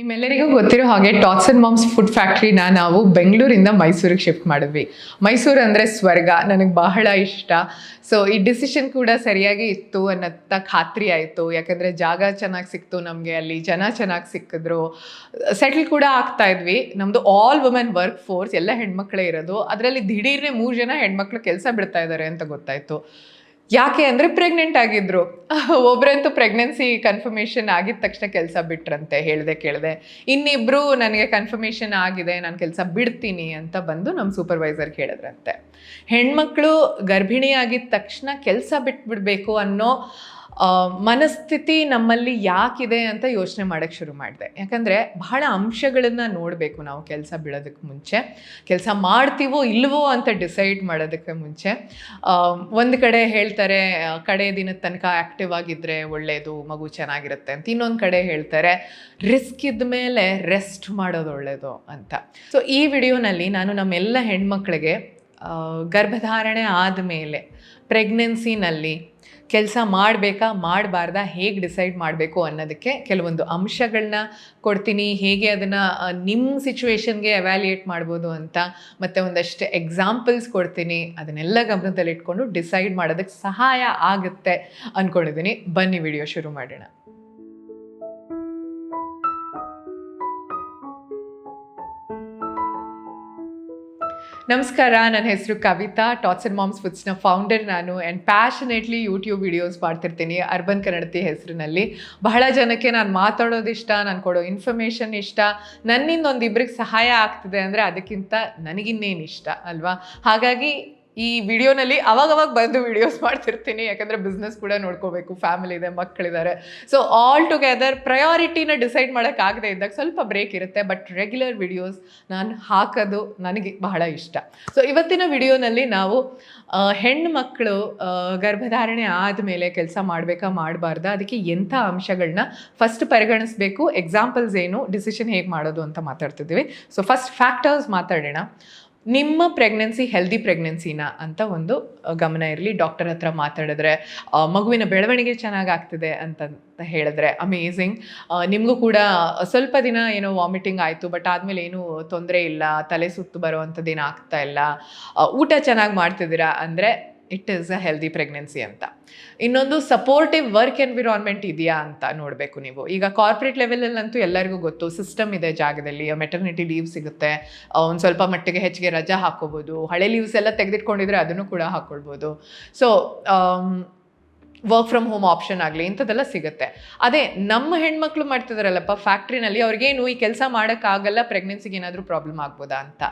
ನಿಮ್ಮೆಲ್ಲರಿಗೂ ಗೊತ್ತಿರೋ ಹಾಗೆ ಟಾಟ್ಸ್ ಅಂಡ್ ಮಾಮ್ಸ್ ಫುಡ್ ಫ್ಯಾಕ್ಟ್ರಿನ ನಾವು ಬೆಂಗಳೂರಿಂದ ಮೈಸೂರಿಗೆ ಶಿಫ್ಟ್ ಮಾಡಿದ್ವಿ. ಮೈಸೂರು ಅಂದರೆ ಸ್ವರ್ಗ, ನನಗೆ ಬಹಳ ಇಷ್ಟ. ಸೊ ಈ ಡಿಸಿಷನ್ ಕೂಡ ಸರಿಯಾಗಿ ಇತ್ತು ಅನ್ನೋಂಥ ಖಾತ್ರಿ ಆಯಿತು. ಯಾಕಂದರೆ ಜಾಗ ಚೆನ್ನಾಗಿ ಸಿಕ್ತು ನಮಗೆ, ಅಲ್ಲಿ ಜನ ಚೆನ್ನಾಗಿ ಸಿಕ್ಕಿದ್ರು. ಸೆಟ್ಲ್ ಕೂಡ ಆಗ್ತಾ ಇದ್ವಿ. ನಮ್ಮದು ಆಲ್ ವುಮೆನ್ ವರ್ಕ್ ಫೋರ್ಸ್ ಎಲ್ಲ ಹೆಣ್ಮಕ್ಳೇ ಇರೋದು. ಅದರಲ್ಲಿ ದಿಢೀರ್ನೇ ಮೂರು ಜನ ಹೆಣ್ಮಕ್ಳು ಕೆಲಸ ಬಿಡ್ತಾ ಇದ್ದಾರೆ ಅಂತ ಗೊತ್ತಾಯಿತು. ಯಾಕೆ ಅಂದರೆ ಪ್ರೆಗ್ನೆಂಟ್ ಆಗಿದ್ರು. ಒಬ್ಬರಂತೂ ಪ್ರೆಗ್ನೆನ್ಸಿ ಕನ್ಫರ್ಮೇಷನ್ ಆಗಿದ ತಕ್ಷಣ ಕೆಲಸ ಬಿಟ್ರಂತೆ, ಹೇಳ್ದೆ ಕೇಳಿದೆ. ಇನ್ನಿಬ್ಬರು ನನಗೆ ಕನ್ಫರ್ಮೇಷನ್ ಆಗಿದೆ, ನಾನು ಕೆಲಸ ಬಿಡ್ತೀನಿ ಅಂತ ಬಂದು ನಮ್ಮ ಸೂಪರ್ವೈಸರ್ ಹೇಳಿದ್ರಂತೆ ಹೆಣ್ಮಕ್ಳು ಗರ್ಭಿಣಿ ಆಗಿದ ತಕ್ಷಣ ಕೆಲಸ ಬಿಟ್ಬಿಡ್ಬೇಕು ಅನ್ನೋ ಮನಸ್ಥಿತಿ ನಮ್ಮಲ್ಲಿ ಯಾಕಿದೆ ಅಂತ ಯೋಚನೆ ಮಾಡೋಕ್ಕೆ ಶುರು ಮಾಡಿದೆ. ಯಾಕಂದರೆ ಬಹಳ ಅಂಶಗಳನ್ನು ನೋಡಬೇಕು ನಾವು ಕೆಲಸ ಬಿಡೋದಕ್ಕೆ ಮುಂಚೆ. ಕೆಲಸ ಮಾಡ್ತೀವೋ ಇಲ್ವೋ ಅಂತ ಡಿಸೈಡ್ ಮಾಡೋದಕ್ಕೆ ಮುಂಚೆ. ಒಂದು ಕಡೆ ಹೇಳ್ತಾರೆ ಕಡೆ ದಿನದ ತನಕ ಆ್ಯಕ್ಟಿವ್ ಆಗಿದ್ದರೆ ಒಳ್ಳೆಯದು ಮಗು ಚೆನ್ನಾಗಿರುತ್ತೆ ಅಂತ. ಇನ್ನೊಂದು ಕಡೆ ಹೇಳ್ತಾರೆ, ರಿಸ್ಕ್ ಇದ್ದ ಮೇಲೆ ರೆಸ್ಟ್ ಮಾಡೋದು ಒಳ್ಳೆಯದು ಅಂತ. ಸೊ ಈ ವಿಡಿಯೋನಲ್ಲಿ ನಾನು ನಮ್ಮೆಲ್ಲ ಹೆಣ್ಮಕ್ಳಿಗೆ ಗರ್ಭಧಾರಣೆ ಆದಮೇಲೆ ಪ್ರೆಗ್ನೆನ್ಸಿನಲ್ಲಿ ಕೆಲಸ ಮಾಡಬೇಕಾ, ಮಾಡಬಾರ್ದಾ, ಹೇಗೆ ಡಿಸೈಡ್ ಮಾಡಬೇಕು ಅನ್ನೋದಕ್ಕೆ ಕೆಲವೊಂದು ಅಂಶಗಳನ್ನ ಕೊಡ್ತೀನಿ. ಹೇಗೆ ಅದನ್ನು ನಿಮ್ಮ ಸಿಚುವೇಷನ್ಗೆ ಎವ್ಯಾಲ್ಯೂಯೇಟ್ ಮಾಡ್ಬೋದು ಅಂತ ಮತ್ತು ಒಂದಷ್ಟು ಎಕ್ಸಾಂಪಲ್ಸ್ ಕೊಡ್ತೀನಿ. ಅದನ್ನೆಲ್ಲ ಗಮನದಲ್ಲಿಟ್ಕೊಂಡು ಡಿಸೈಡ್ ಮಾಡೋದಕ್ಕೆ ಸಹಾಯ ಆಗುತ್ತೆ ಅಂದ್ಕೊಂಡಿದ್ದೀನಿ ಬನ್ನಿ ವಿಡಿಯೋ ಶುರು ಮಾಡೋಣ. ನಮಸ್ಕಾರ, ನನ್ನ ಹೆಸರು ಕವಿತಾ. ಟಾಟ್ಸ್ ಅಂಡ್ ಮಾಮ್ಸ್ ಫುಡ್ಸ್ನ ಫೌಂಡರ್ ನಾನು ಆ್ಯಂಡ್ ಪ್ಯಾಷನೇಟ್ಲಿ ಯೂಟ್ಯೂಬ್ ವಿಡಿಯೋಸ್ ಮಾಡ್ತಿರ್ತೀನಿ ಅರ್ಬನ್ ಕನ್ನಡತಿ ಹೆಸರಿನಲ್ಲಿ. ಬಹಳ ಜನಕ್ಕೆ ನಾನು ಮಾತಾಡೋದು ಇಷ್ಟ, ನಾನು ಕೊಡೋ ಇನ್ಫಾರ್ಮೇಷನ್ ಇಷ್ಟ. ನನ್ನಿಂದ ಒಂದು ಇಬ್ಬರಿಗೆ ಸಹಾಯ ಆಗ್ತಿದೆ ಅಂದರೆ ಅದಕ್ಕಿಂತ ನನಗಿನ್ನೇನು ಇಷ್ಟ, ಅಲ್ವಾ? ಹಾಗಾಗಿ ಈ ವಿಡಿಯೋನಲ್ಲಿ ಅವಾಗವಾಗ ಬಂದು ವಿಡಿಯೋಸ್ ಮಾಡ್ತಿರ್ತೀನಿ, ಯಾಕಂದರೆ ಬಿಸ್ನೆಸ್ ಕೂಡ ನೋಡ್ಕೋಬೇಕು ಫ್ಯಾಮಿಲಿ ಇದೆ ಮಕ್ಕಳಿದ್ದಾರೆ ಸೊ ಆಲ್ ಟುಗೆದರ್ ಪ್ರಯಾರಿಟಿನ ಡಿಸೈಡ್ ಮಾಡೋಕ್ಕಾಗದೇ ಇದ್ದಾಗ ಸ್ವಲ್ಪ ಬ್ರೇಕ್ ಇರುತ್ತೆ ಬಟ್ ರೆಗ್ಯುಲರ್ ವಿಡಿಯೋಸ್ ನಾನು ಹಾಕೋದು ನನಗೆ ಬಹಳ ಇಷ್ಟ. ಸೊ ಇವತ್ತಿನ ವಿಡಿಯೋನಲ್ಲಿ ನಾವು ಹೆಣ್ಣು ಮಕ್ಕಳು ಗರ್ಭಧಾರಣೆ ಆದಮೇಲೆ ಕೆಲಸ ಮಾಡಬೇಕಾ, ಮಾಡಬಾರ್ದ, ಅದಕ್ಕೆ ಎಂಥ ಅಂಶಗಳನ್ನ ಫಸ್ಟ್ ಪರಿಗಣಿಸಬೇಕು ಎಕ್ಸಾಂಪಲ್ಸ್ ಏನು ಡಿಸಿಷನ್ ಹೇಗೆ ಮಾಡೋದು ಅಂತ ಮಾತಾಡ್ತಿದ್ದೀವಿ. ಸೊ ಫಸ್ಟ್ ಫ್ಯಾಕ್ಟರ್ಸ್ ಮಾತಾಡೋಣ. ನಿಮ್ಮ ಪ್ರೆಗ್ನೆನ್ಸಿ ಹೆಲ್ದಿ ಪ್ರೆಗ್ನೆನ್ಸಿನ ಅಂತ ಒಂದು ಗಮನ ಇರಲಿ. ಡಾಕ್ಟರ್ ಹತ್ರ ಮಾತಾಡಿದ್ರೆ ಮಗುವಿನ ಬೆಳವಣಿಗೆ ಚೆನ್ನಾಗಿ ಆಗ್ತಿದೆ ಅಂತ ಹೇಳಿದ್ರೆ ಅಮೇಝಿಂಗ್ ನಿಮಗೂ ಕೂಡ ಸ್ವಲ್ಪ ದಿನ ಏನೋ ವಾಮಿಟಿಂಗ್ ಆಯಿತು ಬಟ್ ಆದಮೇಲೆ ಏನೂ ತೊಂದರೆ ಇಲ್ಲ, ತಲೆ ಸುತ್ತು ಬರೋವಂಥದ್ದೇನು ಆಗ್ತಾ ಇಲ್ಲ. ಊಟ ಚೆನ್ನಾಗಿ ಮಾಡ್ತಿದ್ದೀರಾ ಅಂದರೆ it is a healthy pregnancy ಅಂತ. ಇನ್ನೊಂದು ಸಪೋರ್ಟಿವ್ ವರ್ಕ್ ಎನ್ವಿರಾನ್ಮೆಂಟ್ ಇದೆಯಾ ಅಂತ ನೋಡಬೇಕು ನೀವು. ಈಗ ಕಾರ್ಪೊರೇಟ್ ಲೆವೆಲಲ್ಲಂತೂ ಎಲ್ಲರಿಗೂ ಗೊತ್ತು ಸಿಸ್ಟಮ್ ಇದೆ ಜಾಗದಲ್ಲಿ ಮೆಟರ್ನಿಟಿ ಲೀವ್ ಸಿಗುತ್ತೆ ಒಂದು ಸ್ವಲ್ಪ ಮಟ್ಟಿಗೆ ಹೆಚ್ಚಿಗೆ ರಜಾ ಹಾಕೋಬೋದು ಹಳೆ ಲೀವ್ಸ್ ಎಲ್ಲ ತೆಗೆದಿಟ್ಕೊಂಡಿದ್ರೆ ಅದನ್ನು ಕೂಡ ಹಾಕ್ಕೊಳ್ಬೋದು. So work from home option ಆಗಲಿ ಇಂಥದ್ದೆಲ್ಲ ಸಿಗುತ್ತೆ. ಅದೇ ನಮ್ಮ ಹೆಣ್ಮಕ್ಳು ಮಾಡ್ತಿದಾರಲ್ಲಪ್ಪ ಫ್ಯಾಕ್ಟ್ರಿನಲ್ಲಿ ಅವ್ರಿಗೇನು ಈ ಕೆಲಸ ಮಾಡೋಕ್ಕಾಗಲ್ಲ ಪ್ರೆಗ್ನೆನ್ಸಿಗೆ ಏನಾದರೂ ಪ್ರಾಬ್ಲಮ್ ಆಗ್ಬೋದಾ ಅಂತ.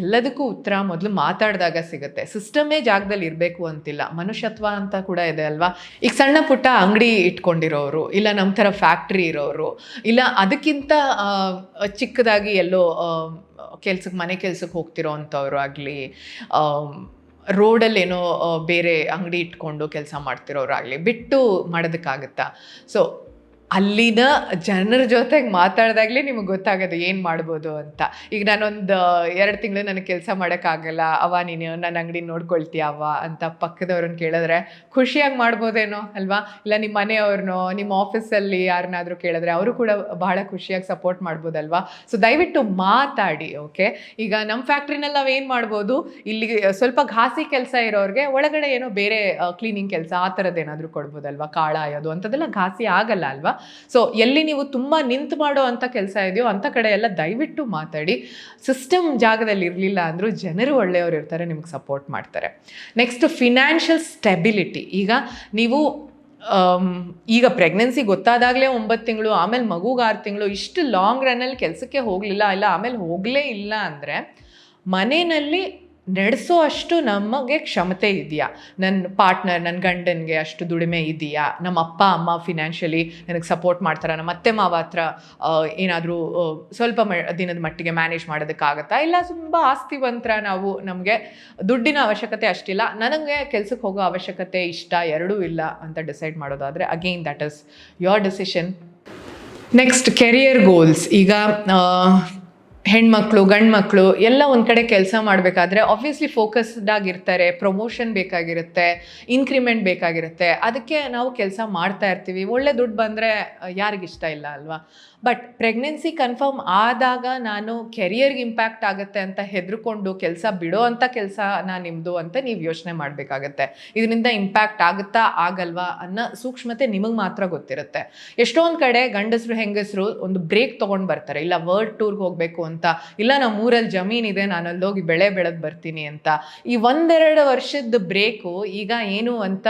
ಎಲ್ಲದಕ್ಕೂ ಉತ್ತರ ಮೊದಲು ಮಾತಾಡಿದಾಗ ಸಿಗುತ್ತೆ. ಸಿಸ್ಟಮೇ ಜಾಗದಲ್ಲಿ ಇರಬೇಕು ಅಂತಿಲ್ಲ. ಮನುಷ್ಯತ್ವ ಅಂತ ಕೂಡ ಇದೆ ಅಲ್ವಾ? ಈಗ ಸಣ್ಣ ಪುಟ್ಟ ಅಂಗಡಿ ಇಟ್ಕೊಂಡಿರೋರು, ಇಲ್ಲ ನಮ್ಮ ಥರ ಫ್ಯಾಕ್ಟ್ರಿ ಇರೋರು, ಇಲ್ಲ ಅದಕ್ಕಿಂತ ಚಿಕ್ಕದಾಗಿ ಎಲ್ಲೋ ಕೆಲ್ಸಕ್ಕೆ ಮನೆ ಕೆಲ್ಸಕ್ಕೆ ಹೋಗ್ತಿರೋ ಅಂಥವ್ರು ಆಗಲಿ ರೋಡಲ್ಲಿ ಏನೋ ಬೇರೆ ಅಂಗಡಿ ಇಟ್ಕೊಂಡು ಕೆಲಸ ಮಾಡ್ತಿರೋರಾಗಲಿ ಬಿಟ್ಟು ಮಾಡೋದಕ್ಕಾಗುತ್ತಾ? ಸೊ ಅಲ್ಲಿನ ಜನರ ಜೊತೆಗೆ ಮಾತಾಡಿದಾಗಲೇ ನಿಮಗೆ ಗೊತ್ತಾಗೋದು ಏನು ಮಾಡ್ಬೋದು ಅಂತ. ಈಗ ನಾನೊಂದು ಎರಡು ತಿಂಗಳು ನನಗೆ ಕೆಲಸ ಮಾಡೋಕ್ಕಾಗಲ್ಲ ಅವ ನೀನು ನನ್ನ ಅಂಗಡಿ ನೋಡ್ಕೊಳ್ತೀಯ ಅವ ಅಂತ ಪಕ್ಕದವ್ರನ್ನ ಕೇಳಿದ್ರೆ, ಖುಷಿಯಾಗಿ ಮಾಡ್ಬೋದೇನೋ, ಅಲ್ವಾ? ಇಲ್ಲ ನಿಮ್ಮ ಮನೆಯವ್ರನ್ನೋ ನಿಮ್ಮ ಆಫೀಸಲ್ಲಿ ಯಾರನ್ನಾದರೂ ಕೇಳಿದ್ರೆ ಅವರು ಕೂಡ ಬಹಳ ಖುಷಿಯಾಗಿ ಸಪೋರ್ಟ್ ಮಾಡ್ಬೋದಲ್ವಾ? ಸೊ ದಯವಿಟ್ಟು ಮಾತಾಡಿ, ಓಕೆ? ಈಗ ನಮ್ಮ ಫ್ಯಾಕ್ಟ್ರಿನಲ್ಲಿ ನಾವು ಏನು ಮಾಡ್ಬೋದು? ಇಲ್ಲಿ ಸ್ವಲ್ಪ ಘಾಸಿ ಕೆಲಸ ಇರೋರಿಗೆ ಒಳಗಡೆ ಏನೋ ಬೇರೆ ಕ್ಲೀನಿಂಗ್ ಕೆಲಸ ಆ ಥರದ್ದು ಏನಾದರೂ ಕೊಡ್ಬೋದಲ್ವಾ? ಕಾಳ ಆಯೋದು ಅಂಥದ್ದೆಲ್ಲ ಘಾಸಿ ಆಗಲ್ಲ, ಅಲ್ವಾ? ಸೊ ಎಲ್ಲಿ ನೀವು ತುಂಬ ನಿಂತು ಮಾಡೋ ಅಂಥ ಕೆಲಸ ಇದೆಯೋ ಅಂಥ ಕಡೆ ಎಲ್ಲ ದಯವಿಟ್ಟು ಮಾತಾಡಿ. ಸಿಸ್ಟಮ್ ಜಾಗದಲ್ಲಿ ಇರಲಿಲ್ಲ ಅಂದರೂ ಜನರು ಒಳ್ಳೆಯವರು ಇರ್ತಾರೆ, ನಿಮ್ಗೆ ಸಪೋರ್ಟ್ ಮಾಡ್ತಾರೆ. ನೆಕ್ಸ್ಟ್ ಫಿನಾನ್ಷಿಯಲ್ ಸ್ಟೆಬಿಲಿಟಿ ಈಗ ನೀವು ಈಗ ಪ್ರೆಗ್ನೆನ್ಸಿ ಗೊತ್ತಾದಾಗಲೇ ಒಂಬತ್ತು ತಿಂಗಳು, ಆಮೇಲೆ ಮಗುಗೆ ಆರು ತಿಂಗಳು, ಇಷ್ಟು ಲಾಂಗ್ ರನ್ನಲ್ಲಿ ಕೆಲಸಕ್ಕೆ ಹೋಗಲಿಲ್ಲ, ಇಲ್ಲ ಆಮೇಲೆ ಹೋಗಲೇ ಇಲ್ಲ ಅಂದರೆ ಮನೆಯಲ್ಲಿ ನಡೆಸೋ ಅಷ್ಟು ನಮಗೆ ಕ್ಷಮತೆ ಇದೆಯಾ? ನನ್ನ ಪಾರ್ಟ್ನರ್ ನನ್ನ ಗಂಡನಿಗೆ ಅಷ್ಟು ದುಡಿಮೆ ಇದೆಯಾ? ನಮ್ಮ ಅಪ್ಪ, ಅಮ್ಮ ಫಿನಾನ್ಷಿಯಲಿ ನನಗೆ ಸಪೋರ್ಟ್ ಮಾಡ್ತಾರೆ? ನಮ್ಮ ಅತ್ತೆ, ಮಾವ ಹತ್ರ ಏನಾದರೂ ಸ್ವಲ್ಪ ಮ, ದಿನದ ಮಟ್ಟಿಗೆ ಮ್ಯಾನೇಜ್ ಮಾಡೋದಕ್ಕಾಗತ್ತಾ? ಇಲ್ಲ, ತುಂಬ ಆಸ್ತಿವಂತರ ನಾವು ನಮಗೆ ದುಡ್ಡಿನ ಅವಶ್ಯಕತೆ ಅಷ್ಟಿಲ್ಲ. ನನಗೆ ಕೆಲಸಕ್ಕೆ ಹೋಗೋ ಅವಶ್ಯಕತೆ ಇಷ್ಟ ಎರಡೂ ಇಲ್ಲ ಅಂತ ಡಿಸೈಡ್ ಮಾಡೋದಾದರೆ again that is your decision next career goals ಈಗ ಹೆಣ್ಮಕ್ಳು ಗಂಡು ಮಕ್ಕಳು ಎಲ್ಲ ಒಂದು ಕಡೆ ಕೆಲಸ ಮಾಡಬೇಕಾದ್ರೆ ಆಬ್ವಿಯಸ್ಲಿ ಫೋಕಸ್ಡ್ ಆಗಿರ್ತಾರೆ ಪ್ರಮೋಷನ್ ಬೇಕಾಗಿರುತ್ತೆ ಇನ್ಕ್ರಿಮೆಂಟ್ ಬೇಕಾಗಿರುತ್ತೆ. ಅದಕ್ಕೆ ನಾವು ಕೆಲಸ ಮಾಡ್ತಾ ಇರ್ತೀವಿ. ಒಳ್ಳೆ ದುಡ್ಡು ಬಂದರೆ ಯಾರಿಗಿಷ್ಟ ಇಲ್ಲ ಅಲ್ವಾ? ಬಟ್ ಪ್ರೆಗ್ನೆನ್ಸಿ ಕನ್ಫರ್ಮ್ ಆದಾಗ ನಾನು ಕೆರಿಯರ್ಗೆ ಇಂಪ್ಯಾಕ್ಟ್ ಆಗುತ್ತೆ ಅಂತ ಹೆದರ್ಕೊಂಡು ಕೆಲಸ ಬಿಡೋ ಅಂಥ ಕೆಲಸ ನಾನು ನಿಮ್ಮದು ಅಂತ ನೀವು ಯೋಚನೆ ಮಾಡಬೇಕಾಗತ್ತೆ. ಇದರಿಂದ ಇಂಪ್ಯಾಕ್ಟ್ ಆಗುತ್ತಾ ಆಗಲ್ವಾ ಅನ್ನೋ ಸೂಕ್ಷ್ಮತೆ ನಿಮಗೆ ಮಾತ್ರ ಗೊತ್ತಿರುತ್ತೆ. ಎಷ್ಟೊಂದು ಕಡೆ ಗಂಡಸರು, ಹೆಂಗಸರು ಒಂದು ಬ್ರೇಕ್ ತೊಗೊಂಡು ಬರ್ತಾರೆ. ಇಲ್ಲ ವರ್ಲ್ಡ್ ಟೂರ್ಗೆ ಹೋಗಬೇಕು ಅಂತ ಇಲ್ಲ ನಮ್ಮ ಊರಲ್ಲಿ ಜಮೀನಿದೆ ನಾನು ಅಲ್ಲೋಗಿ ಬೆಳೆ ಬೆಳೆದು ಬರ್ತೀನಿ ಅಂತ. ಈ ಒಂದೆರಡು ವರ್ಷದ ಬ್ರೇಕು ಈಗ ಏನು ಅಂತ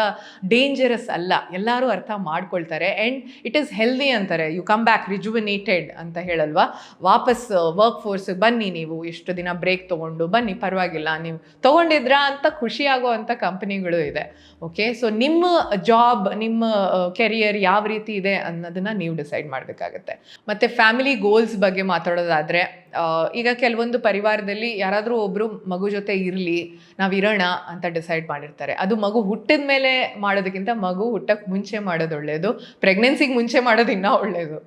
ಡೇಂಜರಸ್ ಅಲ್ಲ. ಎಲ್ಲರೂ ಅರ್ಥ ಮಾಡ್ಕೊಳ್ತಾರೆ. ಆ್ಯಂಡ್ ಇಟ್ ಈಸ್ ಹೆಲ್ದಿ ಅಂತಾರೆ. ಯು ಕಮ್ ಬ್ಯಾಕ್ ರಿಜುವಿನೇಟೆಡ್ ಅಂತ ಹೇಳಲ್ವಾ? ವಾಪಸ್ ವರ್ಕ್ ಫೋರ್ಸಿಗೆ ಬನ್ನಿ ನೀವು. ಇಷ್ಟು ದಿನ ಬ್ರೇಕ್ ತೊಗೊಂಡು ಬನ್ನಿ. ಪರವಾಗಿಲ್ಲ. ನೀವು ತೊಗೊಂಡಿದ್ರಾ ಅಂತ ಖುಷಿಯಾಗೋ ಅಂಥ ಕಂಪ್ನಿಗಳು ಇದೆ. ಓಕೆ ಸೊ ನಿಮ್ಮ ಜಾಬ್ ನಿಮ್ಮ ಕೆರಿಯರ್ ಯಾವ ರೀತಿ ಇದೆ ಅನ್ನೋದನ್ನ ನೀವು ಡಿಸೈಡ್ ಮಾಡಬೇಕಾಗತ್ತೆ. ಮತ್ತು ಫ್ಯಾಮಿಲಿ ಗೋಲ್ಸ್ ಬಗ್ಗೆ ಮಾತಾಡೋದಾದರೆ ಈಗ ಕೆಲವೊಂದು ಪರಿವಾರದಲ್ಲಿ ಯಾರಾದರೂ ಒಬ್ಬರು ಮಗು ಜೊತೆ ಇರಲಿ, ನಾವು ಇರೋಣ ಅಂತ ಡಿಸೈಡ್ ಮಾಡಿರ್ತಾರೆ. ಅದು ಮಗು ಹುಟ್ಟಿದ ಮೇಲೆ ಮಾಡೋದಕ್ಕಿಂತ ಮಗು ಹುಟ್ಟಕ್ಕೆ ಮುಂಚೆ ಮಾಡೋದು ಒಳ್ಳೆಯದು ಪ್ರೆಗ್ನೆನ್ಸಿಗೆ ಮುಂಚೆ ಮಾಡೋದು ಇನ್ನೂ ಒಳ್ಳೆಯದು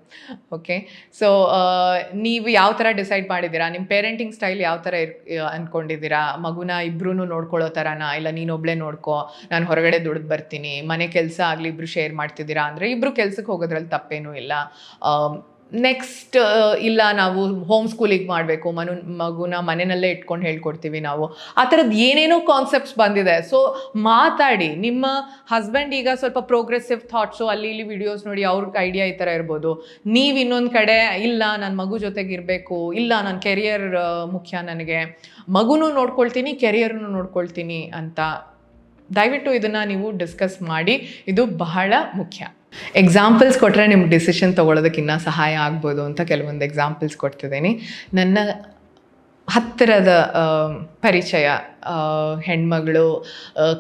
ಓಕೆ ಸೊ ನೀವು ಯಾವ ಥರ ಡಿಸೈಡ್ ಮಾಡಿದ್ದೀರಾ? ನಿಮ್ಮ ಪೇರೆಂಟಿಂಗ್ ಸ್ಟೈಲ್ ಯಾವ ಥರ ಇರ್ ಅಂದ್ಕೊಂಡಿದ್ದೀರಾ ಮಗುನ ಇಬ್ಬರೂ ನೋಡ್ಕೊಳ್ಳೋ ಥರನಾ ಇಲ್ಲ ನೀನೊಬ್ಳೆ ನೋಡ್ಕೋ, ನಾನು ಹೊರಗಡೆ ದುಡ್ದು ಬರ್ತೀನಿ, ಮನೆ ಕೆಲಸ ಆಗಲಿ ಇಬ್ಬರು ಶೇರ್ ಮಾಡ್ತಿದ್ದೀರಾ? ಅಂದರೆ ಇಬ್ಬರು ಕೆಲಸಕ್ಕೆ ಹೋಗೋದ್ರಲ್ಲಿ ತಪ್ಪೇನೂ ಇಲ್ಲ. ನೆಕ್ಸ್ಟ್ ಇಲ್ಲ ನಾವು ಹೋಮ್ ಸ್ಕೂಲಿಗೆ ಮಾಡಬೇಕು. ಮನು, ಮಗುನ ಮನೆಯಲ್ಲೇ ಇಟ್ಕೊಂಡು ಹೇಳ್ಕೊಡ್ತೀವಿ ನಾವು. ಆ ಥರದ್ದು ಏನೇನೋ ಕಾನ್ಸೆಪ್ಟ್ಸ್ ಬಂದಿದೆ. ಸೊ ಮಾತಾಡಿ. ನಿಮ್ಮ ಹಸ್ಬೆಂಡ್ ಈಗ ಸ್ವಲ್ಪ ಪ್ರೋಗ್ರೆಸಿವ್ ಥಾಟ್ಸು ಅಲ್ಲಿ ಇಲ್ಲಿ ವಿಡಿಯೋಸ್ ನೋಡಿ ಅವ್ರಿಗೆ ಐಡಿಯಾ ಈ ಥರ ಇರ್ಬೋದು. ನೀವು ಇನ್ನೊಂದು ಕಡೆ, ಇಲ್ಲ ನನ್ನ ಮಗು ಜೊತೆಗೆ ಇರಬೇಕು, ಇಲ್ಲ ನನ್ನ ಕೆರಿಯರ್ ಮುಖ್ಯ ನನಗೆ. ಮಗುನೂ ನೋಡ್ಕೊಳ್ತೀನಿ ಕೆರಿಯರ್ನು ನೋಡ್ಕೊಳ್ತೀನಿ ಅಂತ ದಯವಿಟ್ಟು ಇದನ್ನು ನೀವು ಡಿಸ್ಕಸ್ ಮಾಡಿ. ಇದು ಬಹಳ ಮುಖ್ಯ. ಎಕ್ಸಾಂಪಲ್ಸ್ ಕೊಟ್ಟರೆ ನಿಮ್ಗೆ ಡಿಸಿಷನ್ ತೊಗೊಳೋದಕ್ಕೆ ಇನ್ನೂ ಸಹಾಯ ಆಗ್ಬೋದು ಅಂತ ಕೆಲವೊಂದು ಎಕ್ಸಾಂಪಲ್ಸ್ ಕೊಡ್ತಿದ್ದೀನಿ. ನನ್ನ ಹತ್ತಿರದ ಪರಿಚಯ ಹೆಣ್ಮಗಳು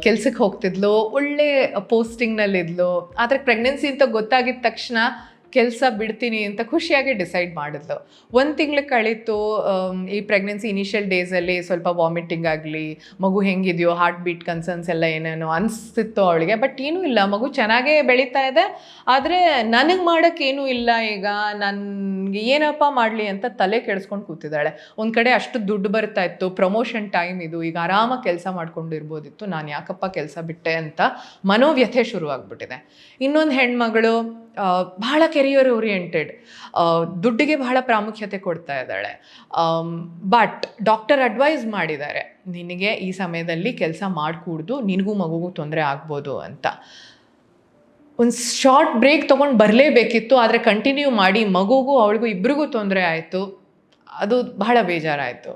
ಕೆಲ್ಸಕ್ಕೆ ಹೋಗ್ತಿದ್ಲು, ಒಳ್ಳೆ ಪೋಸ್ಟಿಂಗ್ನಲ್ಲಿದ್ಲು ಆದರೆ ಪ್ರೆಗ್ನೆನ್ಸಿ ಅಂತ ಗೊತ್ತಾಗಿದ್ದ ತಕ್ಷಣ ಕೆಲಸ ಬಿಡ್ತೀನಿ ಅಂತ ಖುಷಿಯಾಗಿ ಡಿಸೈಡ್ ಮಾಡಿದ್ಲು ಒಂದು ತಿಂಗಳು ಕಳೀತು ಈ ಪ್ರೆಗ್ನೆನ್ಸಿ ಇನಿಷಿಯಲ್ ಡೇಸಲ್ಲಿ ಸ್ವಲ್ಪ ವಾಮಿಟಿಂಗ್ ಆಗಲಿ, ಮಗು ಹೆಂಗಿದೆಯೋ ಹಾರ್ಟ್ ಬೀಟ್ ಕನ್ಸರ್ನ್ಸ್ ಎಲ್ಲ ಏನೇನೋ ಅನಿಸ್ತಿತ್ತು ಅವಳಿಗೆ ಬಟ್ ಏನೂ ಇಲ್ಲ. ಮಗು ಚೆನ್ನಾಗೇ ಬೆಳೀತಾ ಇದೆ. ಆದರೆ ನನಗೆ ಮಾಡೋಕ್ಕೇನೂ ಇಲ್ಲ ಈಗ. ನನಗೆ ಏನಪ್ಪ ಮಾಡಲಿ ಅಂತ ತಲೆ ಕೆಡಿಸ್ಕೊಂಡು ಕೂತಿದ್ದಾಳೆ. ಒಂದು ಕಡೆ ಅಷ್ಟು ದುಡ್ಡು ಬರ್ತಾ ಇತ್ತು ಪ್ರಮೋಷನ್ ಟೈಮ್ ಇದು, ಈಗ ಆರಾಮಾಗಿ ಕೆಲಸ ಮಾಡ್ಕೊಂಡಿರ್ಬೋದಿತ್ತು. ನಾನು ಯಾಕಪ್ಪ ಕೆಲಸ ಬಿಟ್ಟೆ ಅಂತ ಮನೋವ್ಯಥೆ ಶುರುವಾಗ್ಬಿಟ್ಟಿದೆ. ಇನ್ನೊಂದು ಹೆಣ್ಮಗಳು ಬಹಳ ಕೆರಿಯರ್ ಓರಿಯೆಂಟೆಡ್. ದುಡ್ಡಿಗೆ ಬಹಳ ಪ್ರಾಮುಖ್ಯತೆ ಕೊಡ್ತಾ ಇದ್ದಾಳೆ. ಬಟ್ ಡಾಕ್ಟರ್ ಅಡ್ವೈಸ್ ಮಾಡಿದ್ದಾರೆ, ನಿನಗೆ ಈ ಸಮಯದಲ್ಲಿ ಕೆಲಸ ಮಾಡಿಕೂಡ್ದು, ನಿನಗೂ ಮಗುಗೂ ತೊಂದರೆ ಆಗ್ಬೋದು ಅಂತ. ಒಂದು ಶಾರ್ಟ್ ಬ್ರೇಕ್ ತೊಗೊಂಡು ಬರಲೇಬೇಕಿತ್ತು, ಆದರೆ ಕಂಟಿನ್ಯೂ ಮಾಡಿ ಮಗುಗೂ, ಅವಳಿಗೂ ಇಬ್ರಿಗೂ ತೊಂದರೆ ಆಯಿತು. ಅದು ಬಹಳ ಬೇಜಾರಾಯಿತು.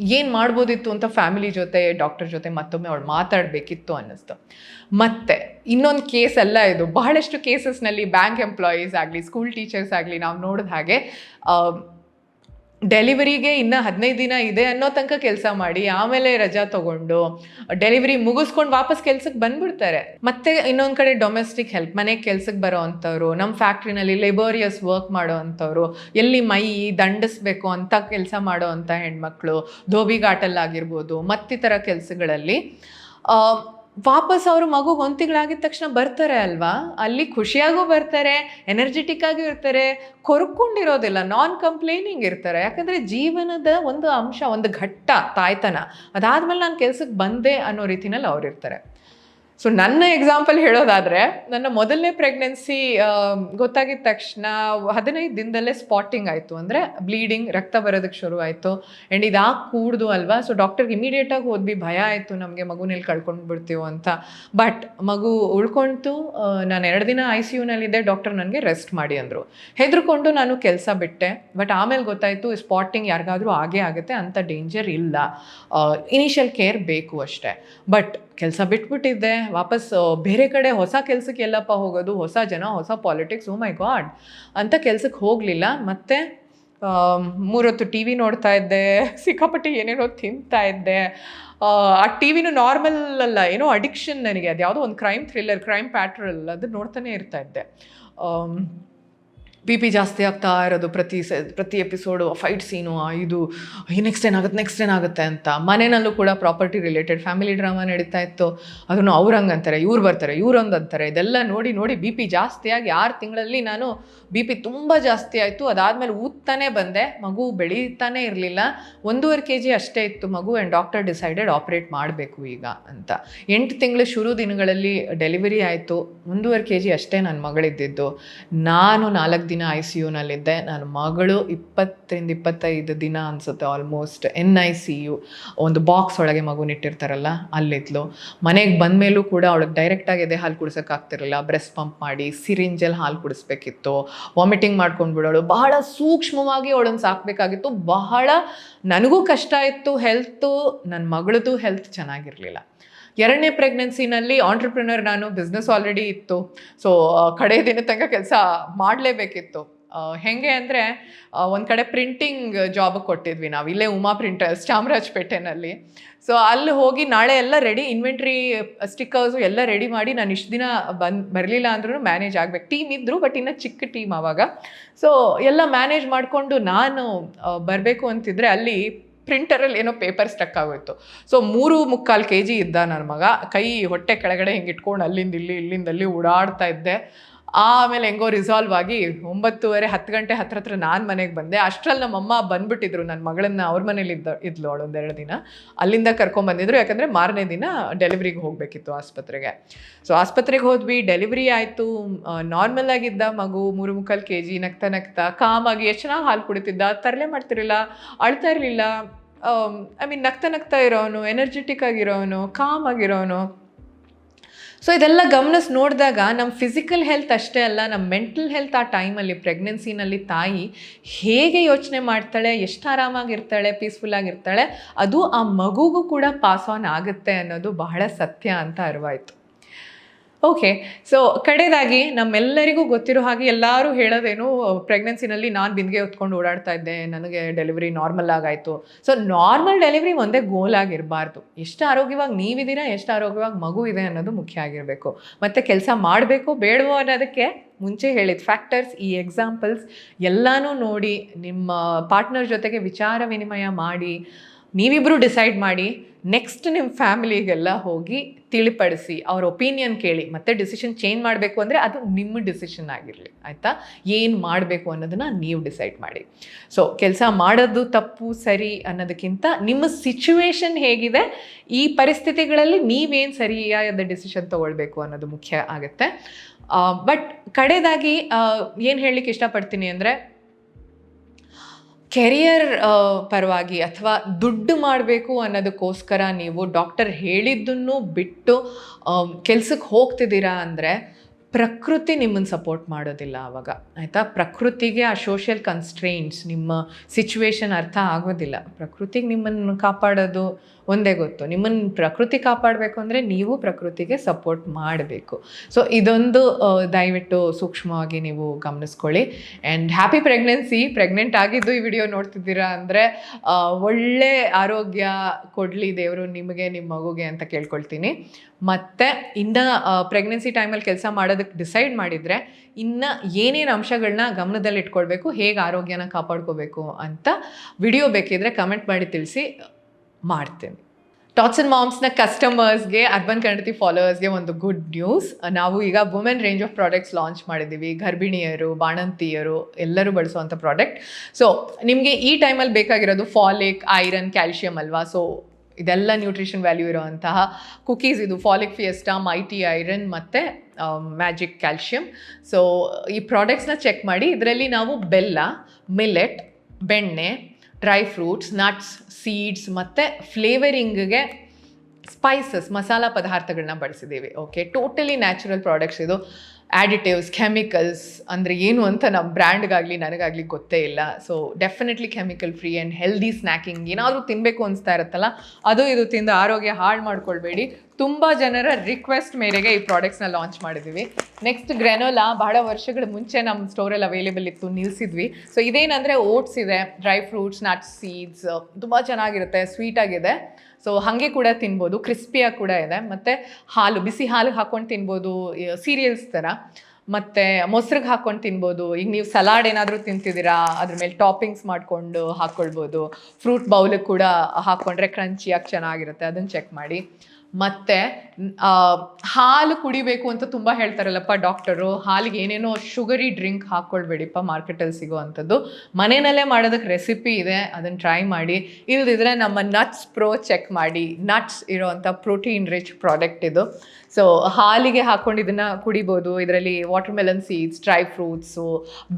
ಏನು ಮಾಡ್ಬೋದಿತ್ತು ಅಂತ ಫ್ಯಾಮಿಲಿ ಜೊತೆ, ಡಾಕ್ಟರ್ ಜೊತೆ ಮತ್ತೊಮ್ಮೆ ಅವಳು ಮಾತಾಡಬೇಕಿತ್ತು ಅನ್ನಿಸ್ತು. ಮತ್ತೆ ಇನ್ನೊಂದು ಕೇಸ್ ಅಲ್ಲ ಇದು. ಬಹಳಷ್ಟು ಕೇಸಸ್ನಲ್ಲಿ ಬ್ಯಾಂಕ್ ಎಂಪ್ಲಾಯೀಸ್ ಆಗಲಿ, ಸ್ಕೂಲ್ ಟೀಚರ್ಸ್ ಆಗಲಿ ನಾವು ನೋಡಿದ ಹಾಗೆ ಡೆಲಿವರಿಗೆ ಇನ್ನು ಹದಿನೈದು ದಿನ ಇದೆ ಅನ್ನೋ ತನಕ ಕೆಲಸ ಮಾಡಿ, ಆಮೇಲೆ ರಜಾ ತಗೊಂಡು ಡೆಲಿವರಿ ಮುಗಿಸ್ಕೊಂಡು ವಾಪಸ್ ಕೆಲ್ಸಕ್ಕೆ ಬಂದ್ಬಿಡ್ತಾರೆ. ಮತ್ತೆ ಇನ್ನೊಂದು ಕಡೆ ಡೊಮೆಸ್ಟಿಕ್ ಹೆಲ್ಪ್, ಮನೆ ಕೆಲ್ಸಕ್ಕೆ ಬರೋ ಅಂಥವ್ರು ನಮ್ಮ ಫ್ಯಾಕ್ಟ್ರಿನಲ್ಲಿ ಲೇಬೋರಿಯಸ್ ವರ್ಕ್ ಮಾಡೋ ಅಂಥವ್ರು, ಎಲ್ಲಿ ಮೈ ದಂಡಿಸ್ಬೇಕು ಅಂತ ಕೆಲಸ ಮಾಡೋ ಅಂಥ ಹೆಣ್ಮಕ್ಳು ಧೋಬಿಘಾಟಲ್ಲಾಗಿರ್ಬೋದು ಮತ್ತಿತರ ಕೆಲಸಗಳಲ್ಲಿ ವಾಪಸ್ ಅವರು ಮಗು ಹೊಂತಿಗಳಾಗಿದ ತಿಂಗಳಾಗಿದ ತಕ್ಷಣ ಬರ್ತಾರೆ ಅಲ್ವಾ? ಅಲ್ಲಿ ಖುಷಿಯಾಗೂ ಬರ್ತಾರೆ ಎನರ್ಜೆಟಿಕ್ ಆಗಿ ಇರ್ತಾರೆ, ಕೊರ್ಕೊಂಡಿರೋದಿಲ್ಲ ನಾನ್ ಕಂಪ್ಲೇನಿಂಗ್ ಇರ್ತಾರೆ. ಯಾಕಂದರೆ ಜೀವನದ ಒಂದು ಅಂಶ, ಒಂದು ಘಟ್ಟ, ತಾಯ್ತನ. ಅದಾದ್ಮೇಲೆ ನಾನು ಕೆಲ್ಸಕ್ಕೆ ಬಂದೆ ಅನ್ನೋ ರೀತಿನಲ್ಲಿ ಅವ್ರು ಇರ್ತಾರೆ. ಸೊ ನನ್ನ ಎಕ್ಸಾಂಪಲ್ ಹೇಳೋದಾದರೆ, ನನ್ನ ಮೊದಲನೇ ಪ್ರೆಗ್ನೆನ್ಸಿ ಗೊತ್ತಾಗಿದ ತಕ್ಷಣ ಹದಿನೈದು ದಿನದಲ್ಲೇ ಸ್ಪಾಟಿಂಗ್ ಆಯಿತು. ಅಂದರೆ ಬ್ಲೀಡಿಂಗ್ ರಕ್ತ ಬರೋದಕ್ಕೆ ಶುರು ಆಯಿತು. ಆ್ಯಂಡ್ ಇದಾಗ ಕೂಡ್ದು ಅಲ್ವಾ? ಸೊ ಡಾಕ್ಟರ್ಗೆ ಇಮಿಡಿಯೇಟಾಗಿ ಹೋದ್ವಿ. ಭಯ ಆಯಿತು. ನಮಗೆ ಮಗುನಲ್ಲಿ ಕಳ್ಕೊಂಡು ಬಿಡ್ತೀವೋ ಅಂತ. ಬಟ್ ಮಗು ಉಳ್ಕೊಂತು ನಾನು ಎರಡು ದಿನ ಐ ಸಿ ಯುನಲ್ಲಿದ್ದೆ ಡಾಕ್ಟರ್ ನನಗೆ ರೆಸ್ಟ್ ಮಾಡಿ ಅಂದರು. ಹೆದರ್ಕೊಂಡು ನಾನು ಕೆಲಸ ಬಿಟ್ಟೆ. ಬಟ್ ಆಮೇಲೆ ಗೊತ್ತಾಯಿತು ಸ್ಪಾಟಿಂಗ್ ಯಾರಿಗಾದರೂ ಆಗೇ ಆಗುತ್ತೆ. ಅಂಥ ಡೇಂಜರ್ ಇಲ್ಲ. ಇನಿಷಿಯಲ್ ಕೇರ್ ಬೇಕು ಅಷ್ಟೇ. ಬಟ್ ಕೆಲಸ ಬಿಟ್ಬಿಟ್ಟಿದ್ದೆ. ವಾಪಸ್ ಬೇರೆ ಕಡೆ ಹೊಸ ಕೆಲಸಕ್ಕೆ ಎಲ್ಲಪ್ಪ ಹೋಗೋದು ಹೊಸ ಜನ ಹೊಸ ಪಾಲಿಟಿಕ್ಸ್ ಓ ಮೈ ಗಾಡ್ ಅಂತ ಕೆಲಸಕ್ಕೆ ಹೋಗಲಿಲ್ಲ. ಮತ್ತು ಮೂರೊತ್ತು ಟಿ ವಿ ನೋಡ್ತಾ ಇದ್ದೆ ಸಿಕ್ಕಾಪಟ್ಟೆ ಏನೇನೋ ತಿಂತಾ ಇದ್ದೆ. ಆ, ಟಿ ವಿನೂ ನಾರ್ಮಲ್ ಅಲ್ಲ ಏನೋ ಅಡಿಕ್ಷನ್ ನನಗೆ. ಅದು ಯಾವುದೋ ಒಂದು ಕ್ರೈಮ್ ಥ್ರಿಲ್ಲರ್ ಕ್ರೈಮ್ ಪ್ಯಾಟ್ರಲ್ ಅದು ನೋಡ್ತಾನೆ ಇರ್ತಾ ಇದ್ದೆ. ಬಿ ಪಿ ಜಾಸ್ತಿ ಆಗ್ತಾ ಇರೋದು ಪ್ರತಿ ಸ, ಪ್ರತಿ ಎಪಿಸೋಡು ಫೈಟ್ ಸೀನು ಇದು ನೆಕ್ಸ್ಟ್ ಏನಾಗುತ್ತೆ ನೆಕ್ಸ್ಟ್ ಏನಾಗುತ್ತೆ ಅಂತ. ಮನೆಯಲ್ಲೂ ಕೂಡ ಪ್ರಾಪರ್ಟಿ ರಿಲೇಟೆಡ್ ಫ್ಯಾಮಿಲಿ ಡ್ರಾಮಾ ನಡೀತಾ ಇತ್ತು. ಅದನ್ನು ಅವ್ರು ಹಂಗೆ ಅಂತಾರೆ, ಇವ್ರು ಬರ್ತಾರೆ ಇವ್ರೊಂದು ಅಂತಾರೆ. ಇದೆಲ್ಲ ನೋಡಿ ನೋಡಿ ಬಿ ಪಿ ಜಾಸ್ತಿಯಾಗಿ ಆರು ತಿಂಗಳಲ್ಲಿ ನಾನು ಬಿ ಪಿ ತುಂಬ ಜಾಸ್ತಿ ಆಯಿತು. ಅದಾದಮೇಲೆ ಊದ್ತಾನೆ ಬಂದೆ. ಮಗು ಬೆಳೀತಾನೆ ಇರಲಿಲ್ಲ. ಒಂದೂವರೆ ಕೆ ಜಿ ಅಷ್ಟೇ ಇತ್ತು ಮಗು ಆ್ಯಂಡ್ ಡಾಕ್ಟರ್ ಡಿಸೈಡೆಡ್ ಆಪ್ರೇಟ್ ಮಾಡಬೇಕು ಈಗ ಅಂತ. ಎಂಟು ತಿಂಗಳು ಶುರು ದಿನಗಳಲ್ಲಿ ಡೆಲಿವರಿ ಆಯಿತು. ಒಂದೂವರೆ ಕೆ ಜಿ ಅಷ್ಟೇ ನನ್ನ ಮಗಳಿದ್ದಿದ್ದು. ನಾನು ನಾಲ್ಕು ದಿನ ಐ ಸಿ ಯುನಲ್ಲಿದ್ದೆ. ನನ್ನ ಮಗಳು ಇಪ್ಪತ್ತರಿಂದ ಇಪ್ಪತ್ತೈದು ದಿನ ಅನಿಸುತ್ತೆ almost N I C U. ಒಂದು ಬಾಕ್ಸ್ ಒಳಗೆ ಮಗುನಿಟ್ಟಿರ್ತಾರಲ್ಲ ಅಲ್ಲಿದ್ಲು. ಮನೆಗೆ ಬಂದ ಮೇಲೂ ಕೂಡ ಅವಳಿಗೆ ಡೈರೆಕ್ಟಾಗಿ ಎದೆ ಹಾಲು ಕುಡಿಸೋಕ್ಕಾಗ್ತಿರಲಿಲ್ಲ ಬ್ರೆಸ್ಟ್ ಪಂಪ್ ಮಾಡಿ ಸಿರಿಂಜಲ್ಲಿ ಹಾಲು ಕುಡಿಸ್ಬೇಕಿತ್ತು. ವಾಮಿಟಿಂಗ್ ಮಾಡ್ಕೊಂಡು ಬಿಡೋಳು. ಬಹಳ ಸೂಕ್ಷ್ಮವಾಗಿ ಅವಳನ್ನು ಸಾಕಬೇಕಾಗಿತ್ತು. ಬಹಳ ನನಗೂ ಕಷ್ಟ ಇತ್ತು ಹೆಲ್ತು ನನ್ನ ಮಗಳದು ಹೆಲ್ತ್ ಚೆನ್ನಾಗಿರಲಿಲ್ಲ. ಎರಡನೇ ಪ್ರೆಗ್ನೆನ್ಸಿನಲ್ಲಿ ಆಂಟ್ರಪ್ರಿನರ್ ನಾನು ಬಿಸ್ನೆಸ್ ಆಲ್ರೆಡಿ ಇತ್ತು. ಸೊ ಕಡೆ ದಿನ ತನಕ ಕೆಲಸ ಮಾಡಲೇಬೇಕಿತ್ತು. ಹೆಂಗೆ ಅಂದರೆ ಒಂದು ಕಡೆ ಪ್ರಿಂಟಿಂಗ್ ಜಾಬ್ ಕೊಟ್ಟಿದ್ವಿ ನಾವು. ಇಲ್ಲೇ ಉಮಾ ಪ್ರಿಂಟರ್ಸ್ ಚಾಮರಾಜಪೇಟೆನಲ್ಲಿ. ಸೊ ಅಲ್ಲಿ ಹೋಗಿ ನಾಳೆ ಎಲ್ಲ ರೆಡಿ ಇನ್ವೆಂಟ್ರಿ ಸ್ಟಿಕ್ಕರ್ಸು ಎಲ್ಲ ರೆಡಿ ಮಾಡಿ ನಾನು ಇಷ್ಟು ದಿನ ಬಂದು, ಬರಲಿಲ್ಲ ಅಂದ್ರೂ ಮ್ಯಾನೇಜ್ ಆಗಬೇಕು. ಟೀಮ್ ಇದ್ದರು ಬಟ್ ಇನ್ನು ಚಿಕ್ಕ ಟೀಮ್ ಆವಾಗ ಸೊ ಎಲ್ಲ ಮ್ಯಾನೇಜ್ ಮಾಡಿಕೊಂಡು ನಾನು ಬರಬೇಕು ಅಂತಿದ್ರೆ ಅಲ್ಲಿ ಪ್ರಿಂಟರಲ್ಲಿ ಏನೋ ಪೇಪರ್ ಸ್ಟಕ್ ಆಗೋಯ್ತು. ಸೊ ಮೂರು ಮುಕ್ಕಾಲು ಕೆ ಜಿ ಇದ್ದ ನನ್ನ ಮಗ. ಕೈ ಹೊಟ್ಟೆ ಕೆಳಗಡೆ ಹಿಂಗೆ ಇಟ್ಕೊಂಡು ಅಲ್ಲಿಂದ ಇಲ್ಲಿ, ಇಲ್ಲಿಂದ ಅಲ್ಲಿ ಓಡಾಡ್ತಾ ಇದ್ದೆ. ಆಮೇಲೆ ಹೆಂಗೋ ರಿಸಾಲ್ವ್ ಆಗಿ ಒಂಬತ್ತುವರೆ, ಹತ್ತು ಗಂಟೆ ಹತ್ರ ಹತ್ರ ನಾನು ಮನೆಗೆ ಬಂದೆ. ಅಷ್ಟರಲ್ಲಿ ನಮ್ಮಮ್ಮ ಬಂದ್ಬಿಟ್ಟಿದ್ರು. ನನ್ನ ಮಗಳನ್ನ ಅವ್ರ ಮನೇಲಿ ಇದ್ದ, ಇದ್ಲು ಅವಳು ಒಂದೆರಡು ದಿನ. ಅಲ್ಲಿಂದ ಕರ್ಕೊಂಬಂದಿದ್ರು ಯಾಕಂದರೆ ಮಾರನೇ ದಿನ ಡೆಲಿವರಿಗೆ ಹೋಗಬೇಕಿತ್ತು ಆಸ್ಪತ್ರೆಗೆ. ಸೊ ಆಸ್ಪತ್ರೆಗೆ ಹೋದ್ವಿ. ಡೆಲಿವರಿ ಆಯಿತು. ನಾರ್ಮಲ್ ಆಗಿದ್ದ ಮಗು ಮೂರು ಮುಕ್ಕಾಲು ಕೆ ಜಿ ನಗ್ತಾ ನಗ್ತಾ, ಕಾಮಾಗಿ, ಎಷ್ಟು ಚೆನ್ನಾಗಿ ಹಾಲು ಕುಡಿತಿದ್ದ? ತರಲೆ ಮಾಡ್ತಿರಲಿಲ್ಲ. ಅಳ್ತಾ ಇರಲಿಲ್ಲ. ಐ ಮೀನ್ ನಗ್ತಾ ನಗ್ತಾ ಇರೋನು ಎನರ್ಜೆಟಿಕ್ ಆಗಿರೋನು ಕಾಮ್ ಆಗಿರೋನು. ಸೊ ಇದೆಲ್ಲ ಗಮನಿಸಿ ನೋಡಿದಾಗ ನಮ್ಮ ಫಿಸಿಕಲ್ ಹೆಲ್ತ್ ಅಷ್ಟೇ ಅಲ್ಲ, ನಮ್ಮ ಮೆಂಟಲ್ ಹೆಲ್ತ್ ಆ ಟೈಮಲ್ಲಿ ಪ್ರೆಗ್ನೆನ್ಸಿನಲ್ಲಿ ತಾಯಿ ಹೇಗೆ ಯೋಚನೆ ಮಾಡ್ತಾಳೆ, ಎಷ್ಟು ಆರಾಮಾಗಿರ್ತಾಳೆ ಪೀಸ್ಫುಲ್ಲಾಗಿರ್ತಾಳೆ ಅದು ಆ ಮಗುಗೂ ಕೂಡ ಪಾಸ್ ಆನ್ ಆಗುತ್ತೆ ಅನ್ನೋದು ಬಹಳ ಸತ್ಯ ಅಂತ ಅರಿವಾಯಿತು. ಓಕೆ ಸೊ ಕಡೆದಾಗಿ ನಮ್ಮೆಲ್ಲರಿಗೂ ಗೊತ್ತಿರೋ ಹಾಗೆ ಎಲ್ಲರೂ ಹೇಳೋದೇನು ಪ್ರೆಗ್ನೆನ್ಸಿನಲ್ಲಿ ನಾನು ಬಿಂದಿಗೆ ಹೊತ್ಕೊಂಡು ಓಡಾಡ್ತಾ ಇದ್ದೆ, ನನಗೆ ಡೆಲಿವರಿ ನಾರ್ಮಲ್ ಆಗಾಯಿತು. ಸೊ ನಾರ್ಮಲ್ ಡೆಲಿವರಿ ಒಂದೇ ಗೋಲ್ ಆಗಿರಬಾರ್ದು. ಎಷ್ಟು ಆರೋಗ್ಯವಾಗಿ ನೀವಿದ್ದೀರಾ, ಎಷ್ಟು ಆರೋಗ್ಯವಾಗಿ ಮಗು ಇದೆ ಅನ್ನೋದು ಮುಖ್ಯ ಆಗಿರಬೇಕು. ಮತ್ತು ಕೆಲಸ ಮಾಡಬೇಕು ಬೇಡವೋ ಅನ್ನೋದಕ್ಕೆ ಮುಂಚೆ ಹೇಳಿದ ಫ್ಯಾಕ್ಟರ್ಸ್ ಈ ಎಕ್ಸಾಂಪಲ್ಸ್ ಎಲ್ಲನೂ ನೋಡಿ, ನಿಮ್ಮ ಪಾರ್ಟ್ನರ್ ಜೊತೆಗೆ ವಿಚಾರ ವಿನಿಮಯ ಮಾಡಿ ನೀವಿಬ್ಬರು ಡಿಸೈಡ್ ಮಾಡಿ ನೆಕ್ಸ್ಟ್ ನಿಮ್ಮ ಫ್ಯಾಮಿಲಿಗೆಲ್ಲ ಹೋಗಿ ತಿಳಿಪಡಿಸಿ, ಅವ್ರ ಒಪಿನಿಯನ್ ಕೇಳಿ, ಮತ್ತೆ ಡಿಸಿಷನ್ ಚೇಂಜ್ ಮಾಡಬೇಕು ಅಂದರೆ ಅದು ನಿಮ್ಮ ಡಿಸಿಷನ್ ಆಗಿರಲಿ, ಆಯಿತಾ? ಏನು ಮಾಡಬೇಕು ಅನ್ನೋದನ್ನು ನೀವು ಡಿಸೈಡ್ ಮಾಡಿ. ಸೊ ಕೆಲಸ ಮಾಡೋದು ತಪ್ಪು, ಸರಿ ಅನ್ನೋದಕ್ಕಿಂತ ನಿಮ್ಮ ಸಿಚುವೇಶನ್ ಹೇಗಿದೆ, ಈ ಪರಿಸ್ಥಿತಿಗಳಲ್ಲಿ ನೀವೇನು ಸರಿಯಾದ ಡಿಸಿಷನ್ ತೊಗೊಳ್ಬೇಕು ಅನ್ನೋದು ಮುಖ್ಯ ಆಗುತ್ತೆ. ಬಟ್ ಕಡೆದಾಗಿ ಏನು ಹೇಳಲಿಕ್ಕೆ ಇಷ್ಟಪಡ್ತೀನಿ ಅಂದರೆ ಕೆರಿಯರ್ ಪರವಾಗಿ ಅಥವಾ ದುಡ್ಡು ಮಾಡಬೇಕು ಅನ್ನೋದಕ್ಕೋಸ್ಕರ ನೀವು ಡಾಕ್ಟರ್ ಹೇಳಿದ್ದನ್ನು ಬಿಟ್ಟು ಕೆಲ್ಸಕ್ಕೆ ಹೋಗ್ತಿದ್ದೀರಾ ಅಂದರೆ ಪ್ರಕೃತಿ ನಿಮ್ಮನ್ನು ಸಪೋರ್ಟ್ ಮಾಡೋದಿಲ್ಲ ಆವಾಗ ಆಯಿತಾ? ಪ್ರಕೃತಿಗೆ ಆ ಸೋಷಿಯಲ್ ಕನ್ಸ್ಟ್ರೈಂಟ್ಸ್ ನಿಮ್ಮ ಸಿಚುವೇಶನ್ ಅರ್ಥ ಆಗೋದಿಲ್ಲ. ಪ್ರಕೃತಿಗೆ ನಿಮ್ಮನ್ನು ಕಾಪಾಡೋದು ಒಂದೇ ಗೊತ್ತು. ನಿಮ್ಮನ್ನು ಪ್ರಕೃತಿ ಕಾಪಾಡಬೇಕು ಅಂದರೆ ನೀವು ಪ್ರಕೃತಿಗೆ ಸಪೋರ್ಟ್ ಮಾಡಬೇಕು. ಸೊ ಇದೊಂದು ದಯವಿಟ್ಟು ಸೂಕ್ಷ್ಮವಾಗಿ ನೀವು ಗಮನಿಸ್ಕೊಳ್ಳಿ. ಆ್ಯಂಡ್ ಹ್ಯಾಪಿ ಪ್ರೆಗ್ನೆನ್ಸಿ ಪ್ರೆಗ್ನೆಂಟ್ ಆಗಿದ್ದು ಈ ವಿಡಿಯೋ ನೋಡ್ತಿದ್ದೀರಾ ಅಂದರೆ ಒಳ್ಳೆ ಆರೋಗ್ಯ ಕೊಡಲಿ ದೇವರು ನಿಮಗೆ ನಿಮ್ಮ ಮಗುಗೆ ಅಂತ ಕೇಳ್ಕೊಳ್ತೀನಿ. ಮತ್ತು ಇನ್ನು ಪ್ರೆಗ್ನೆನ್ಸಿ ಟೈಮಲ್ಲಿ ಕೆಲಸ ಮಾಡೋದಕ್ಕೆ ಡಿಸೈಡ್ ಮಾಡಿದರೆ ಇನ್ನು ಏನೇನು ಅಂಶಗಳನ್ನ ಗಮನದಲ್ಲಿ ಇಟ್ಕೊಳ್ಬೇಕು, ಹೇಗೆ ಆರೋಗ್ಯನ ಕಾಪಾಡ್ಕೋಬೇಕು ಅಂತ ವಿಡಿಯೋ ಬೇಕಿದ್ರೆ ಕಮೆಂಟ್ ಮಾಡಿ ತಿಳಿಸಿ, ಮಾಡ್ತೀನಿ. ಟಾಟ್ಸ್ ಅಂಡ್ ಮಾಮ್ಸ್ನ ಕಸ್ಟಮರ್ಸ್ಗೆ ಅರ್ಬನ್ ಕನ್ನಡತಿ ಫಾಲೋವರ್ಸ್ಗೆ ಒಂದು ಗುಡ್ ನ್ಯೂಸ್ ನಾವು ಈಗ women range of products launch ಮಾಡಿದ್ದೀವಿ. ಗರ್ಭಿಣಿಯರು, ಬಾಣಂತಿಯರು, ಎಲ್ಲರೂ ಬಳಸುವಂಥ ಪ್ರಾಡಕ್ಟ್ ಸೊ ನಿಮಗೆ ಈ ಟೈಮಲ್ಲಿ ಬೇಕಾಗಿರೋದು ಫಾಲಿಕ್ ಐರನ್ ಕ್ಯಾಲ್ಶಿಯಂ ಅಲ್ವಾ? ಸೊ ಇದೆಲ್ಲ ನ್ಯೂಟ್ರಿಷನ್ ವ್ಯಾಲ್ಯೂ ಇರುವಂತಹ ಕುಕೀಸ್ ಇದು ಫಾಲಿಕ್ ಫಿಯೆಸ್ಟಾ ಮೈಟಿ ಐರನ್ ಮತ್ತು ಮ್ಯಾಜಿಕ್ ಕ್ಯಾಲ್ಶಿಯಂ ಸೊ ಈ ಪ್ರಾಡಕ್ಟ್ಸ್ನ ಚೆಕ್ ಮಾಡಿ. ಇದರಲ್ಲಿ ನಾವು ಬೆಲ್ಲ ಮಿಲೆಟ್ ಬೆಣ್ಣೆ ಡ್ರೈ ಫ್ರೂಟ್ಸ್ ನಟ್ಸ್ ಸೀಡ್ಸ್ ಮತ್ತು ಫ್ಲೇವರಿಂಗ್ಗೆ ಸ್ಪೈಸಸ್ ಮಸಾಲ ಪದಾರ್ಥಗಳನ್ನ ಬಳಸಿದ್ದೀವಿ ಓಕೆ ಟೋಟಲಿ ನ್ಯಾಚುರಲ್ ಪ್ರಾಡಕ್ಟ್ಸ್ ಇದು. ಆ್ಯಡಿಟಿವ್ಸ್ ಕೆಮಿಕಲ್ಸ್ ಅಂದರೆ ಏನು ಅಂತ ನಮ್ಮ ಬ್ರ್ಯಾಂಡ್ಗಾಗಲಿ ನನಗಾಗಲಿ ಗೊತ್ತೇ ಇಲ್ಲ. So definitely chemical free and healthy snacking ಏನಾದರೂ ತಿನ್ನಬೇಕು ಅನಿಸ್ತಾ ಇರುತ್ತಲ್ಲ, ಅದು ಇದು ತಿಂದು ಆರೋಗ್ಯ ಹಾಳು ಮಾಡ್ಕೊಳ್ಬೇಡಿ. ತುಂಬ ಜನರ ರಿಕ್ವೆಸ್ಟ್ ಮೇರೆಗೆ ಈ ಪ್ರಾಡಕ್ಟ್ಸ್ನ ಲಾಂಚ್ ಮಾಡಿದ್ವಿ. ನೆಕ್ಸ್ಟ್ ಗ್ರೆನೋಲಾ ಬಹಳ ವರ್ಷಗಳ ಮುಂಚೆ ನಮ್ಮ ಸ್ಟೋರಲ್ಲಿ ಅವೈಲೇಬಲ್ ಇತ್ತು ನಿಲ್ಲಿಸಿದ್ವಿ ಸೊ ಇದೇನಂದರೆ ಓಟ್ಸ್ ಇದೆ ಡ್ರೈ ಫ್ರೂಟ್ಸ್ ನಟ್ಸ್ ಸೀಡ್ಸ್ ತುಂಬ ಚೆನ್ನಾಗಿರುತ್ತೆ ಸ್ವೀಟಾಗಿದೆ ಸೊ ಹಾಗೆ ಕೂಡ ತಿನ್ಬೋದು ಕ್ರಿಸ್ಪಿಯಾಗಿ ಕೂಡ ಇದೆ. ಮತ್ತು ಹಾಲು, ಬಿಸಿ ಹಾಲು ಹಾಕ್ಕೊಂಡು ತಿನ್ಬೋದು ಸೀರಿಯಲ್ಸ್ ಥರ ಮತ್ತು ಮೊಸ್ರಿಗೆ ಹಾಕ್ಕೊಂಡು ತಿನ್ಬೋದು. ಈಗ ನೀವು ಸಲಾಡ್ ಏನಾದರೂ ತಿಂತಿದ್ದೀರಾ, ಅದ್ರ ಮೇಲೆ ಟಾಪಿಂಗ್ಸ್ ಮಾಡಿಕೊಂಡು ಹಾಕ್ಕೊಳ್ಬೋದು ಫ್ರೂಟ್ ಬೌಲಿಗೆ ಕೂಡ ಹಾಕ್ಕೊಂಡ್ರೆ ಕ್ರಂಚಿಯಾಗಿ ಚೆನ್ನಾಗಿರುತ್ತೆ ಅದನ್ನು ಚೆಕ್ ಮಾಡಿ. ಮತ್ತು ಹಾಲು ಕುಡಿಬೇಕು ಅಂತ ತುಂಬ ಹೇಳ್ತಾರಲ್ಲಪ್ಪ ಡಾಕ್ಟರು, ಹಾಲಿಗೆ ಏನೇನೋ ಶುಗರಿ ಡ್ರಿಂಕ್ ಹಾಕ್ಕೊಳ್ಬೇಡಿಪ್ಪ ಮಾರ್ಕೆಟಲ್ಲಿ ಸಿಗೋ ಅಂಥದ್ದು ಮನೆಯಲ್ಲೇ ಮಾಡೋದಕ್ಕೆ ರೆಸಿಪಿ ಇದೆ, ಅದನ್ನು ಟ್ರೈ ಮಾಡಿ. ಇಲ್ದಿದ್ರೆ ನಮ್ಮ ನಟ್ಸ್ ಪ್ರೋ ಚೆಕ್ ಮಾಡಿ. ನಟ್ಸ್ ಇರೋವಂಥ ಪ್ರೋಟೀನ್ ರಿಚ್ ಪ್ರಾಡಕ್ಟ್ ಇದು. ಸೊ ಹಾಲಿಗೆ ಹಾಕೊಂಡು ಇದನ್ನು ಕುಡಿಬೋದು. ಇದರಲ್ಲಿ watermelon seeds dry fruits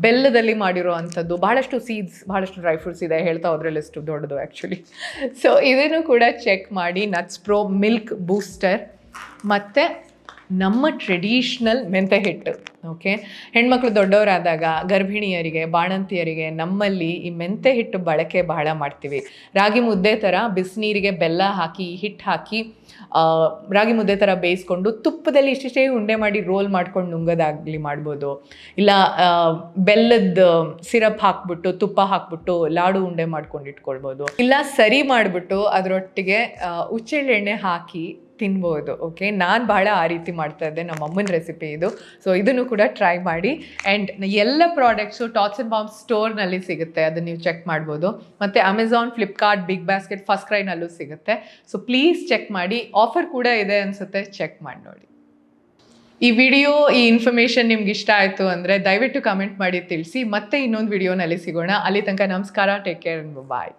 ಬೆಲ್ಲದಲ್ಲಿ ಮಾಡಿರೋ ಅಂಥದ್ದು ಬಹಳಷ್ಟು ಸೀಡ್ಸ್ ಬಹಳಷ್ಟು ಡ್ರೈ ಫ್ರೂಟ್ಸ್ ಇದೆ ಹೇಳ್ತಾ ಅದರಲ್ಲಿ ಎಷ್ಟು ದೊಡ್ಡದು ಆ್ಯಕ್ಚುಲಿ ಸೊ ಇದನ್ನು ಕೂಡ ಚೆಕ್ ಮಾಡಿ ನಟ್ಸ್ ಪ್ರೋ ಮಿಲ್ಕ್ ಬೂಸ್ಟರ್ ಮತ್ತು ನಮ್ಮ ಟ್ರೆಡಿಷ್ನಲ್ ಮೆಂತೆ ಹಿಟ್ಟು ಓಕೆ ಹೆಣ್ಮಕ್ಳು ದೊಡ್ಡವರಾದಾಗ ಗರ್ಭಿಣಿಯರಿಗೆ, ಬಾಣಂತಿಯರಿಗೆ ನಮ್ಮಲ್ಲಿ ಈ ಮೆಂತೆ ಹಿಟ್ಟು ಬಳಕೆ ಬಹಳ ಮಾಡ್ತೀವಿ. ರಾಗಿ ಮುದ್ದೆ ಥರ ಬಿಸಿನೀರಿಗೆ ಬೆಲ್ಲ ಹಾಕಿ ಹಿಟ್ಟು ಹಾಕಿ ರಾಗಿ ಮುದ್ದೆ ಥರ ಬೇಯಿಸ್ಕೊಂಡು ತುಪ್ಪದಲ್ಲಿ ಇಷ್ಟಿಷ್ಟೇ ಉಂಡೆ ಮಾಡಿ ರೋಲ್ ಮಾಡ್ಕೊಂಡು ನುಂಗೋದಾಗಲಿ ಮಾಡ್ಬೋದು. ಇಲ್ಲ ಬೆಲ್ಲದ ಸಿರಪ್ ಹಾಕ್ಬಿಟ್ಟು, ತುಪ್ಪ ಹಾಕ್ಬಿಟ್ಟು ಲಾಡು ಉಂಡೆ ಮಾಡ್ಕೊಂಡು ಇಟ್ಕೊಳ್ಬೋದು. ಇಲ್ಲ, ಸರಿ ಮಾಡಿಬಿಟ್ಟು ಅದರೊಟ್ಟಿಗೆ ಉಚ್ಚೆಳ್ಳೆಣ್ಣೆ ಹಾಕಿ ತಿನ್ಬೋದು ಓಕೆ ನಾನು ಬಹಳ ಆ ರೀತಿ ಮಾಡ್ತಾ ಇದ್ದೆ, ನಮ್ಮ ಅಮ್ಮನ ರೆಸಿಪಿ ಇದು. ಸೊ ಇದನ್ನು ಕೂಡ ಟ್ರೈ ಮಾಡಿ. ಆ್ಯಂಡ್ ಎಲ್ಲ ಪ್ರಾಡಕ್ಟ್ಸು ಟಾಟ್ಸ್ ಆ್ಯಂಡ್ ಬಾಂಬ್ ಸ್ಟೋರ್ನಲ್ಲಿ ಸಿಗುತ್ತೆ, ಅದನ್ನು ನೀವು ಚೆಕ್ ಮಾಡ್ಬೋದು. ಮತ್ತು ಅಮೆಝಾನ್ ಫ್ಲಿಪ್ಕಾರ್ಟ್ ಬಿಗ್ ಬಾಸ್ಕೆಟ್ ಫಸ್ಟ್ ಕ್ರೈನಲ್ಲೂ ಸಿಗುತ್ತೆ. ಸೊ ಪ್ಲೀಸ್ ಚೆಕ್ ಮಾಡಿ. ಆಫರ್ ಕೂಡ ಇದೆ ಅನಿಸುತ್ತೆ ಚೆಕ್ ಮಾಡಿ ನೋಡಿ. ಈ ವಿಡಿಯೋ ಈ ಇನ್ಫಾರ್ಮೇಷನ್ ನಿಮ್ಗೆ ಇಷ್ಟ ಆಯಿತು ಅಂದರೆ ದಯವಿಟ್ಟು ಕಮೆಂಟ್ ಮಾಡಿ, ತಿಳಿಸಿ. ಮತ್ತೆ ಇನ್ನೊಂದು ವಿಡಿಯೋನಲ್ಲಿ ಸಿಗೋಣ. ಅಲ್ಲಿ ತನಕ ನಮಸ್ಕಾರ ಟೇಕ್ ಕೇರ್ ಬಾಯ್